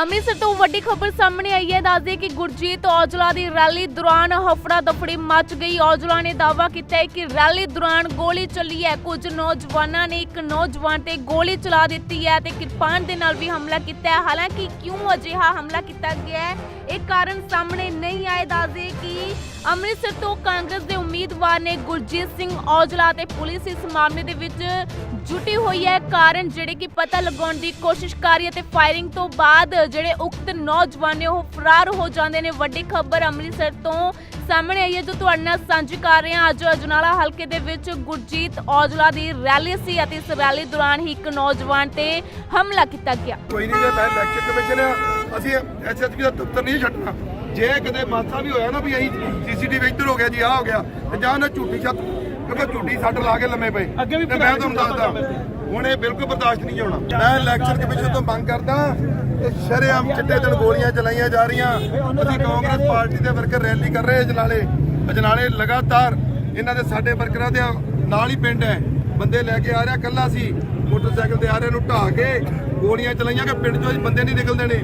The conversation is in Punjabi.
ਅੰਮ੍ਰਿਤਸਰ ਤੋਂ ਵੱਡੀ ਖਬਰ ਸਾਹਮਣੇ ਆਈ ਹੈ। ਦੱਸਦੇ ਕਿ ਗੁਰਜੀਤ ਔਜਲਾ ਦੀ ਰੈਲੀ ਦੌਰਾਨ ਹਫੜਾ ਦਫੜੀ ਮਚ ਗਈ। ਔਜਲਾ ਨੇ ਦਾਅਵਾ ਕੀਤਾ ਹੈ ਕਿ ਰੈਲੀ ਦੌਰਾਨ ਗੋਲੀ ਚੱਲੀ ਹੈ। ਕੁਝ ਨੌਜਵਾਨਾਂ ਨੇ ਇੱਕ ਨੌਜਵਾਨ ਤੇ ਗੋਲੀ ਚਲਾ ਦਿੱਤੀ ਹੈ ਤੇ ਕਿਰਪਾਨ ਦੇ ਨਾਲ ਵੀ ਹਮਲਾ ਕੀਤਾ ਹੈ। ਹਾਲਾਂਕਿ ਕਿਉਂ ਅਜਿਹਾ ਹਮਲਾ ਕੀਤਾ ਗਿਆ ਹੈ, ਇਹ ਕਾਰਨ ਸਾਹਮਣੇ ਨਹੀਂ ਆਏ। ਦੱਸਦੇ ਅੰਮ੍ਰਿਤਸਰ ਤੋਂ ਕਾਂਗਰਸ ਦੇ ਉਮੀਦਵਾਰ ਨੇ ਗੁਰਜੀਤ ਸਿੰਘ ਔਜਲਾ ਤੇ ਪੁਲਿਸ ਇਸ ਮਾਮਲੇ ਦੇ ਵਿੱਚ ਜੁਟੀ ਹੋਈ ਹੈ। ਕਾਰਨ ਜਿਹੜੇ ਕਿ ਪਤਾ ਲਗਾਉਣ ਦੀ ਕੋਸ਼ਿਸ਼ ਕਰ ਰਹੀ ਹੈ ਤੇ ਫਾਇਰਿੰਗ ਤੋਂ ਬਾਅਦ ਜਿਹੜੇ ਉਕਤ ਨੌਜਵਾਨ ਨੇ ਉਹ ਫਰਾਰ ਹੋ ਜਾਂਦੇ ਨੇ। ਵੱਡੀ ਖਬਰ ਅੰਮ੍ਰਿਤਸਰ ਤੋਂ ਸਾਹਮਣੇ ਆਈ ਹੈ। ਜੋ ਤੁਹਾਡੇ ਨਾਲ ਸਾਂਝੀ ਕਰ ਰਹੇ ਹਾਂ। ਅੱਜ ਅਜਨਾਲਾ ਹਲਕੇ ਦੇ ਵਿੱਚ ਗੁਰਜੀਤ ਔਜਲਾ ਦੀ ਰੈਲੀ ਸੀ ਅਤੇ ਇਸ ਰੈਲੀ ਦੌਰਾਨ ਹੀ ਇੱਕ ਨੌਜਵਾਨ ਤੇ ਹਮਲਾ ਕੀਤਾ ਗਿਆ। ਕੋਈ ਨਹੀਂ ਮੈਂ ਇਲੈਕਸ਼ਨ ਕਮਿਸ਼ਨ ਆ ਅਸੀਂ ਐਸਐਸਪੀ ਦਾ ਦਫ਼ਤਰ ਨਹੀਂ ਛੱਡਣਾ। ਜੇ ਕਿਤੇ ਮਾਸਾ ਵੀ ਹੋਇਆ ਨਾ ਵੀ ਅਸੀਂ ਸੀਸੀਟੀਵੀ ਇੱਧਰ ਹੋ ਗਿਆ ਜੀ ਆ ਹੋ ਗਿਆ ਤੇ ਜਾਂ ਨਾ ਝੂਠੀ ਛੱਤ ਕਿਉਂਕਿ ਝੂਠੀ ਸੱਟ ਲਾ ਕੇ ਲੰਮੇ ਪਏ। ਅੱਗੇ ਵੀ ਤੇ ਮੈਂ ਤੁਹਾਨੂੰ ਦੱਸਦਾ ਹੁਣ ਇਹ ਬਿਲਕੁਲ ਬਰਦਾਸ਼ਤ ਨਹੀਂ ਹੋਣਾ। ਮੈਂ ਇਲੈਕਸ਼ਨ ਕਮਿਸ਼ਨ ਤੋਂ ਮੰਗ ਕਰਦਾ ਕਿ ਸ਼ਰੇਆਮ ਚਿੱਟੇ ਦਿਨ ਗੋਲੀਆਂ ਚਲਾਈਆਂ ਜਾ ਰਹੀਆਂ। ਅਸੀਂ ਕਾਂਗਰਸ ਪਾਰਟੀ ਦੇ ਵਰਕਰ ਰੈਲੀ ਕਰ ਰਹੇ ਅਜਨਾਲੇ। ਅਜਨਾਲੇ ਲਗਾਤਾਰ ਇਹਨਾਂ ਦੇ ਸਾਡੇ ਵਰਕਰਾਂ ਦੇ ਨਾਲ ਹੀ ਪਿੰਡ ਹੈ। ਬੰਦੇ ਲੈ ਕੇ ਆ ਰਿਹਾ ਕੱਲਾ ਸੀ ਮੋਟਰਸਾਈਕਲ ਤੇ ਆ ਰਿਹਾ ਨੂੰ ਢਾਹ ਕੇ ਗੋਲੀਆਂ ਚਲਾਈਆਂ ਕਿ ਪਿੰਡ ਚੋਂ ਬੰਦੇ ਨਹੀਂ ਨਿਕਲਦੇ ਨੇ।